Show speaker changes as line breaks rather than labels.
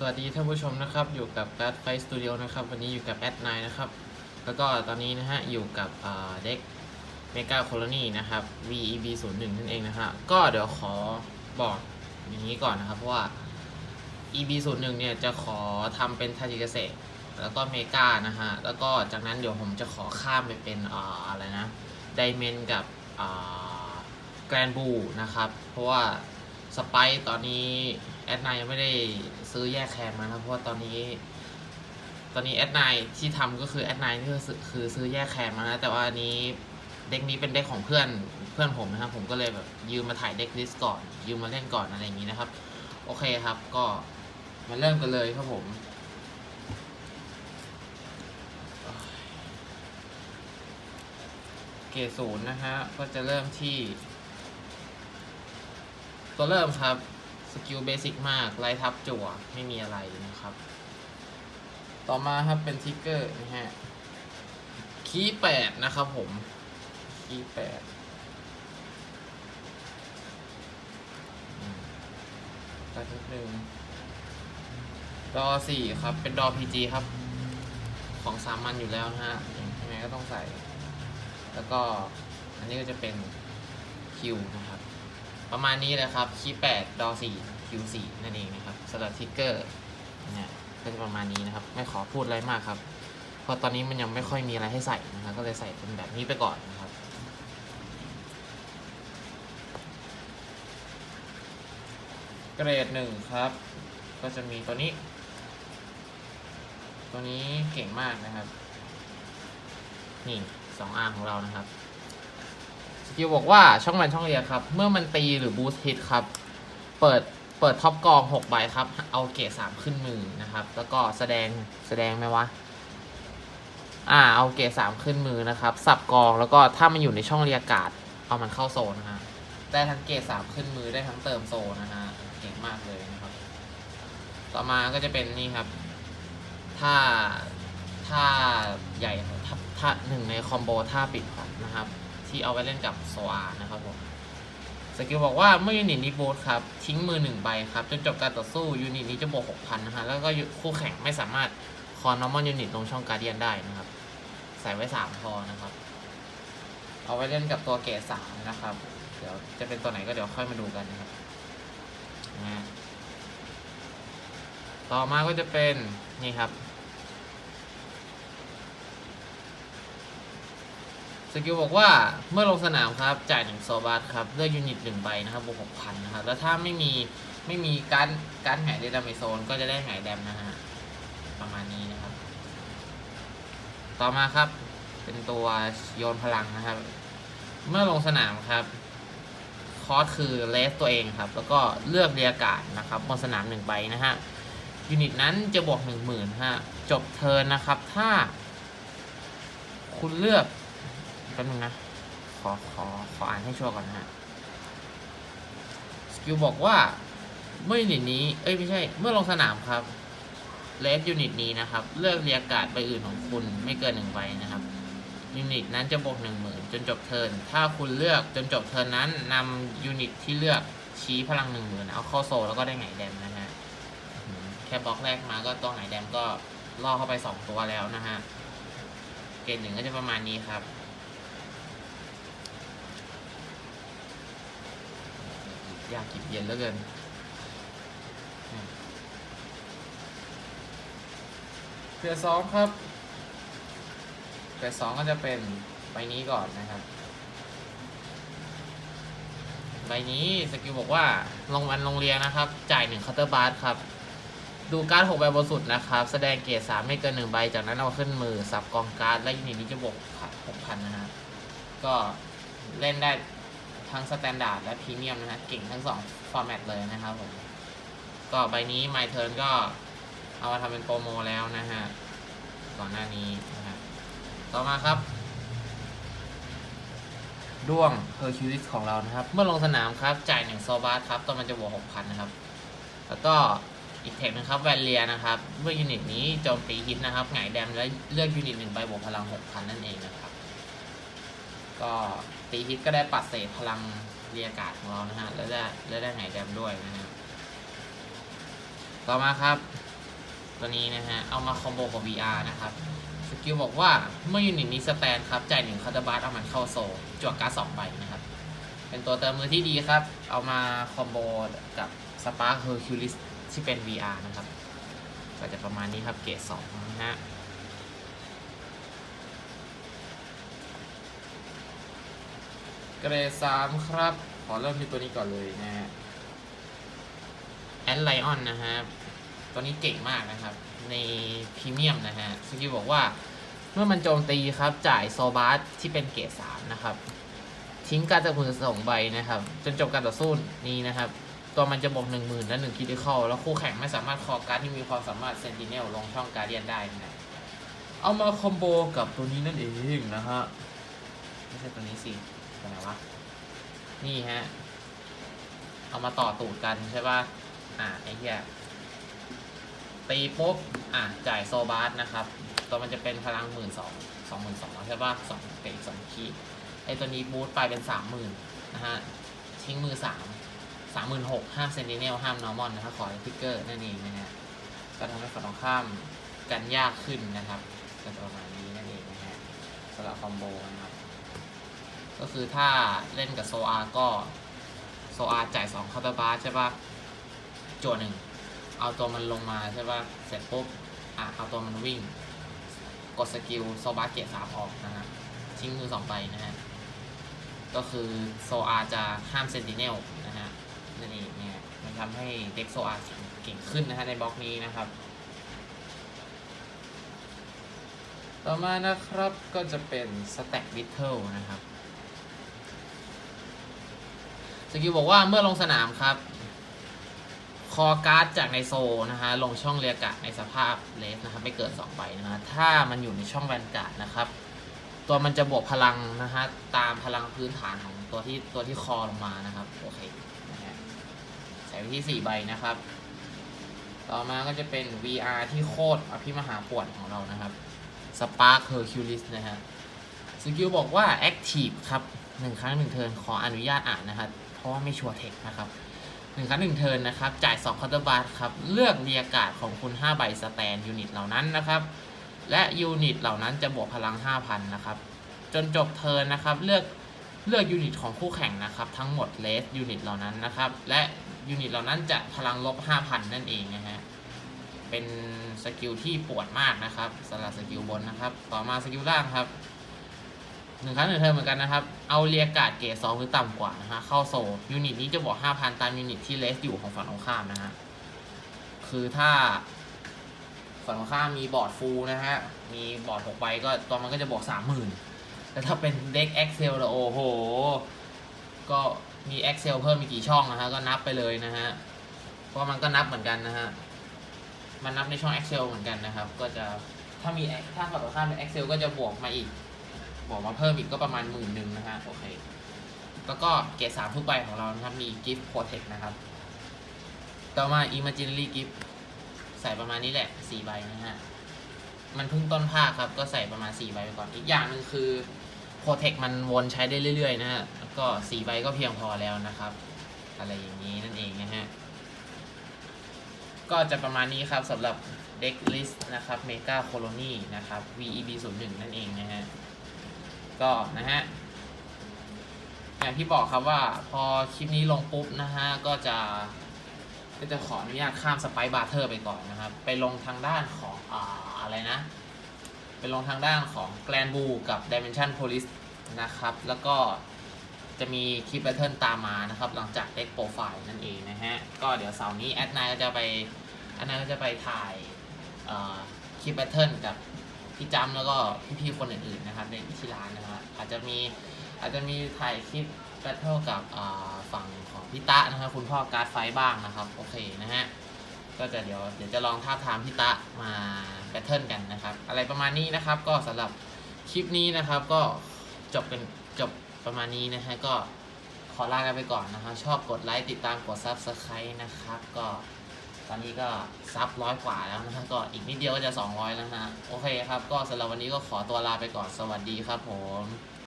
สวัสดีท่านผู้ชมนะครับ อยู่กับ g a r d Fight Studio นะครับ วันนี้อยู่กับแอดนนะครับ แล้วก็ตอนนี้นะฮะ อยู่กับเด็กเมกาโคลนีนะครับ VEB 0 1นั่นเองนะฮะ ก็เดี๋ยวขอบอกอย่างนี้ก่อนนะครับ เพราะว่า EB 0 1เนี่ย จะขอทำเป็นทาจิเกษตรแล้วก็เมกานะฮะ แล้วก็จากนั้นเดี๋ยวผมจะขอข้ามไปเป็นออะไรนะไดเมนกับแกรนบูนะครับ เพราะว่าสไปซ์ตอนนี้แอดไนยังไม่ได้ ซื้อแยกแคนมานะครับเพราะว่าตอนนี้ ตอนนี้แอดไนที่ทำก็คือแอดไนนี่คือซื้อคือซื้อแยกแคนมานะแต่ว่าอันนี้เด็กนี้เป็นเด็กของเพื่อนเพื่อนผมนะครับ ผมก็เลยแบบยืมมาถ่ายเด็กลิสก่อน ยืมมาเล่นก่อนอะไรอย่างนี้นะครับ โอเคครับ ก็มาเริ่มกันเลยครับผมเกศูนย์นะฮะก็จะเริ่มที่ ตัวเริ่มครับ สกิลเบสิกมากไลทับจั่วไม่มีอะไรนะครับ ต่อมาครับเป็นทิกเกอร์นะฮะ คีย์แปดนะครับผม คีย์แปดตัดนิดนึงดอสี่ครับ เป็นดอพีจีครับ ของสามัญอยู่แล้วนะฮะยังไงก็ต้องใส่ แล้วก็อันนี้ก็จะเป็นคิวนะครับ ประมาณนี้เลยครับคีย์แปดดอสี่คิวสี่นั่นเองนะครับสำหรับทิกเกอร์เนี่ยก็จะประมาณนี้นะครับ ไม่ขอพูดอะไรมากครับเพราะตอนนี้มันยังไม่ค่อยมีอะไรให้ใส่นะครับก็เลยใส่เป็นแบบนี้ไปก่อนนะครับเกรดหนึ่งครับ ก็จะมีตัวนี้ ตัวนี้เก่งมากนะครับ นี่สองอาร์ของเรานะครับ กิลบอกว่าช่องมันช่องเรียครับ เมื่อมันตีหรือบูสต์ฮิตครับ เปิดเปิดท็อปกอง6ใบครับ เอาเกรด3ขึ้นมือนะครับ แล้วก็แสดงแสดงไหมวะอ่าเอาเกรด3ขึ้นมือนะครับ สับกองแล้วก็ถ้ามันอยู่ในช่องเรียการ์ดเอามันเข้าโซนนะฮะได้ทั้งเกรด3ขึ้นมือได้ทั้งเติมโซนนะฮะเก่งมากเลยนะครับ ต่อมาก็จะเป็นนี่ครับ ถ้าถ้าใหญ่ถ้าถ้าหนึ่งในคอมโบท่าปิดขวัญนะครับ ที่เอาไว้เล่นกับโซอานะครับผมสกิลบอกว่าเมื่อยูนิตนี้บูทครับ ทิ้งมือหนึ่งใบครับ จนจบการต่อสู้ยูนิตนี้จะบวกหกพันนะฮะแล้วก็คู่แข่งไม่สามารถคอนนอร์มอนยูนิตลงช่องการเดียนได้นะครับ ใส่ไว้สามพอนะครับ เอาไว้เล่นกับตัวเกรดสามนะครับ เดี๋ยวจะเป็นตัวไหนก็เดี๋ยวค่อยมาดูกันนะครับนะต่อมาก็จะเป็นนี่ครับ สกิลบอกว่าเมื่อลงสนามครับจ่ายหนึ่งโซบาร์ครับเลือกยูนิตหนึ่งใบนะครับบวกหกพันนะครับ แล้วถ้าไม่มีไม่มีการการหายเดดามิโซนก็จะได้หายแดมนะฮะประมาณนี้นะครับ ต่อมาครับเป็นตัวโยนพลังนะครับ เมื่อลงสนามครับ คอร์สคือเลสตัวเองครับ แล้วก็เลือกเรียกาศนะครับบนสนามหนึ่งใบนะฮะยูนิตนั้นจะบวกหนึ่งหมื่นฮะจบเทิร์นนะครับ ถ้า คุณเลือก ป๊บนึงนะ ขอขอขออ่านให้ชัวร์ก่อนนะฮะ สกิลบอกว่า เมื่อยูนิตนี้ เอ้ยไม่ใช่ เมื่อลงสนามครับเลสยูนิตนี้นะครับ เลือกเรียกการ์ดใบอื่นของคุณไม่เกินหนึ่งใบนะครับยูนิตนั้นจะบวกหนึ่งหมื่นจนจบเทิร์น ถ้าคุณเลือกจนจบเทิร์นนั้นนำยูนิตที่เลือกชี้พลังหนึ่งหมื่นเอาเข้าโซลแล้วก็ได้ไงแดมนะฮะ แค่บล็อกแรกมาก็ตัวไงแดมก็ล่อเข้าไปสองตัวแล้วนะฮะ เกณฑ์หนึ่งก็จะประมาณนี้ครับ อ ยากกิบเย็นเหลือเกินเพื่อสองครับเพื่อสองก็จะเป็นใบนี้ก่อนนะครับ ใบนี้สกิลบอกว่าลงวันลงเรียนนะครับ จ่ายหนึ่งคาน์เตอร์บาร์ครับ ดูการ์ดหกใบบนสุดนะครับ แสดงเกรดสามไม่เกินหนึ่งใบ จากนั้นเอาขึ้นมือ สับกองการ์ดและยูนิตนี้จะบวกหกพันนะฮะก็เล่นได้ ทั้งสแตนดาร์ดและพรีเมียมนะฮะเก่งทั้งสองฟอร์แมตเลยนะครับผม ก็ใบนี้ My Turn ก็เอามาทำเป็นโปรโมแล้วนะฮะ ก่อนหน้านี้นะฮะต่อมาครับด้วงเ e อร์คิวลิสของเรานะครับ เมื่อลงสนามครับ จ่ายหนึ่งโซบาร์ครับตัวมันจะบวกหกพันนะครับ แล้วก็อีกเทคนะครับแวนเลียนะครับ เมื่อยูนิตนี้โจมตีฮิตนะครับหงายแดมแล้วเลือกยูนิตหนึ่งใบบวกพลังหกพันนั่นเองนะครับ ก็ ตีฮิตก็ได้ปัดเศษพลังเรียการ์ดของเรานะฮะ แล้วได้แล้วได้ไหงายแดมด้วยนะฮะ ต่อมาครับ ตัวนี้นะฮะ เอามาคอมโบกับ VR นะครับ สกิลบอกว่าเมื่อยูนิตนี้สแตนครับ จ่ายหนึ่งคาร์ดบาร์เอามันเข้าโซจวกการ์ดสองใบนะครับ เป็นตัวเติมมือที่ดีครับ เอามาคอมโบกับสปาร์คเฮอร์คิวลิสที่เป็น VR นะครับ ก็จะประมาณนี้ครับเกรดสองนะฮะ เกรดสามครับ ขอเริ่มที่ตัวนี้ก่อนเลยนะฮะแอนไลออนนะฮะตัวนี้เก่งมากนะครับ ในพรีเมียมนะฮะสกิลบอกว่า เมื่อมันโจมตีครับ จ่ายโซบาสที่เป็นเกรดสามนะครับ ทิ้งการจากมือสองใบนะครับ จนจบการต่อสู้นี้นะครับ ตัวมันจะบวกหนึ่งหมื่นและหนึ่งคิดิคอลแล้วคู่แข่งไม่สามารถคอการที่มีความสามารถเซนติเนลลงช่องการเดียนได้นะเอามาคอมโบกับตัวนี้นั่นเองนะฮะไม่ใช่ตัวนี้สิ ตัวไหนวะ นี่ฮะ เอามาต่อตูดกันใช่ป่ะ อ่าไอ้เหี้ยตีปุ๊บ อะ จ่ายโซบาสนะครับ ตัวมันจะเป็นพลังหมื่นสองสองหมื่นสองใช่ป่ะสองเตะสองคีไอตัวนี้บูทไปเป็นสามหมื่นนะฮะ ทิ้งมือสามสามหมื่นหกห้ามเซนติเนลห้ามนอร์มอนนะครับ ขอทิกเกอร์นั่นเองนะฮะก็ทำให้ฝั่งตรงข้ามกันยากขึ้นนะครับก็จะประมาณนี้นั่นเองนะฮะสำหรับคอมโบนะครับ ก็คือถ้าเล่นกับโซอาก็โซอาจ่าย2คาร์บาร์ใช่ปะโจวหนึ่งเอาตัวมันลงมาใช่ปะเสร็จปุ๊บอะเอาตัวมันวิ่ง กดสกิลโซบาเกียร์สามออกนะฮะทิ้งมือสองใบนะฮะก็คือโซอาจะห้ามเซนติเนลนะฮะนั่นเองเนี่ยมันทำให้เด็กโซอาเก่งขึ้นนะฮะในบล็อกนี้นะครับ ต่อมานะครับก็จะเป็นสแต็กบิทเทิลนะครับ สกิลบอกว่าเมื่อลงสนามครับ คอการ์ดจากในโซนะฮะลงช่องเรียกะในสภาพเลสนะครับไม่เกิน2ใบนะฮะถ้ามันอยู่ในช่องแวนการ์ดนะครับ ตัวมันจะบวกพลังนะฮะตามพลังพื้นฐานของตัวที่ตัวที่คอลงมานะครับโอเคนะฮะใส่ไปที่ 4 ใบนะครับ ต่อมาก็จะเป็น VR ที่โคตรอภิมหาปวดของเรานะครับ Spark Hercules นะฮะ กิลบอกว่า Active ครับหนึ่งครั้งหนึ่งเทิร์นขออนุญาตอ่านนะครับ เพราะว่าไม่ชัวร์เทคนะครับหนึ่งครั้งหนึ่งเทิร์นนะครับ จ่าย2คอร์เตอร์บาร์ครับ เลือกเรียกาศของคุณ 5 ใบสแตนยูนิตเหล่านั้นนะครับ และยูนิตเหล่านั้นจะบวกพลัง 5,000 นะครับ จนจบเทิร์นนะครับ เลือกเลือกยูนิตของคู่แข่งนะครับ ทั้งหมดเลสยูนิตเหล่านั้นนะครับ และยูนิตเหล่านั้นจะพลังลบ 5,000 นั่นเองนะฮะเป็นสกิลที่ปวดมากนะครับสำหรับสกิลบนนะครับ ต่อมาสกิลล่างครับ หนึ่งครั้งหนึ่งเทิร์นเหมือนกันนะครับ เอาเรียกาดเกรดสองหรือต่ำกว่านะฮะ เข้าโซลยูนิตนี้จะบวก5,000ตามยูนิตที่เลสอยู่ของฝั่งตรงข้ามนะฮะ คือถ้าฝั่งตรงข้ามมีบอร์ดฟูลนะฮะ มีบอร์ด6ใบก็ตัวมันก็จะบวก30,000แต่ถ้าเป็นเด็ก Excel ล้วโอ้โห ก็มี Excel เพิ่มมีกี่ช่องนะฮะ ก็นับไปเลยนะฮะ เพราะมันก็นับเหมือนกันนะฮะ มันนับในช่อง Excel เหมือนกันนะครับ ก็จะถ้ามีถ้าฝั่งตรงข้ามเป็น Excel ก็จะบวกมาอีก บวกมาเพิ่มอีกก็ประมาณหมื่นหนึ่งนะฮะโอเค แล้วก็เกรดสามทุกใบของเรานะครับ มี Gift Protect นะครับ ต่อมา Imaginary Gift ใส่ประมาณนี้แหละสี่ใบนะฮะ มันเพิ่งต้นภาคครับ ก็ใส่ประมาณสี่ใบไปก่อน อีกอย่างหนึ่งคือ Protect มันวนใช้ได้เรื่อยๆนะฮะแล้วก็สี่ใบก็เพียงพอแล้วนะครับ อะไรอย่างนี้นั่นเองนะฮะ ก็จะประมาณนี้ครับสำหรับ Deck List นะครับ Mega Colony นะครับ VEB 0 1 นั่นเองนะฮะ ก็นะฮะอย่างที่บอกครับว่าพอคลิปนี้ลงปุ๊บนะฮะก็จะก็จะขออนุญาตข้ามสไปบาร์เทอร์ไปก่อนนะครับ ไปลงทางด้านของอ่าอะไรนะ ไปลงทางด้านของแกลนบูกับ Dimension Police นะครับ แล้วก็จะมีคลิปแบทเทิลตามมานะครับ หลังจากเด็กโปรไฟล์นั่นเองนะฮะ ก็เดี๋ยวเสาร์นี้แอดไนก็จะไปแอดไนก็จะไปถ่ายคลิปแบทเทิลกับ พี่จำแล้วก็พี่ๆคนอื่นๆนะครับในที่ร้านนะครับอาจจะมีอาจจะมีถ่ายคลิปแบทเทิลกับฝั่งของพี่ตะนะครับคุณพ่อการ์ดไฟบ้างนะครับโอเคนะฮะก็จะเดี๋ยวเดี๋ยวจะลองท้าทามพี่ตะมาแบทเทิลกันนะครับ อะไรประมาณนี้นะครับ ก็สำหรับคลิปนี้นะครับก็จบกันจบประมาณนี้นะฮะก็ขอลากันไปก่อนนะครับ ชอบกดไลค์ติดตามกด Subscribe นะครับก็ ตอนนี้ก็ซับร้อยกว่าแล้วนะก็อีกนิดเดียวก็จะ 200 แล้วนะ โอเคครับ ก็สำหรับวันนี้ก็ขอตัวลาไปก่อนสวัสดีครับผม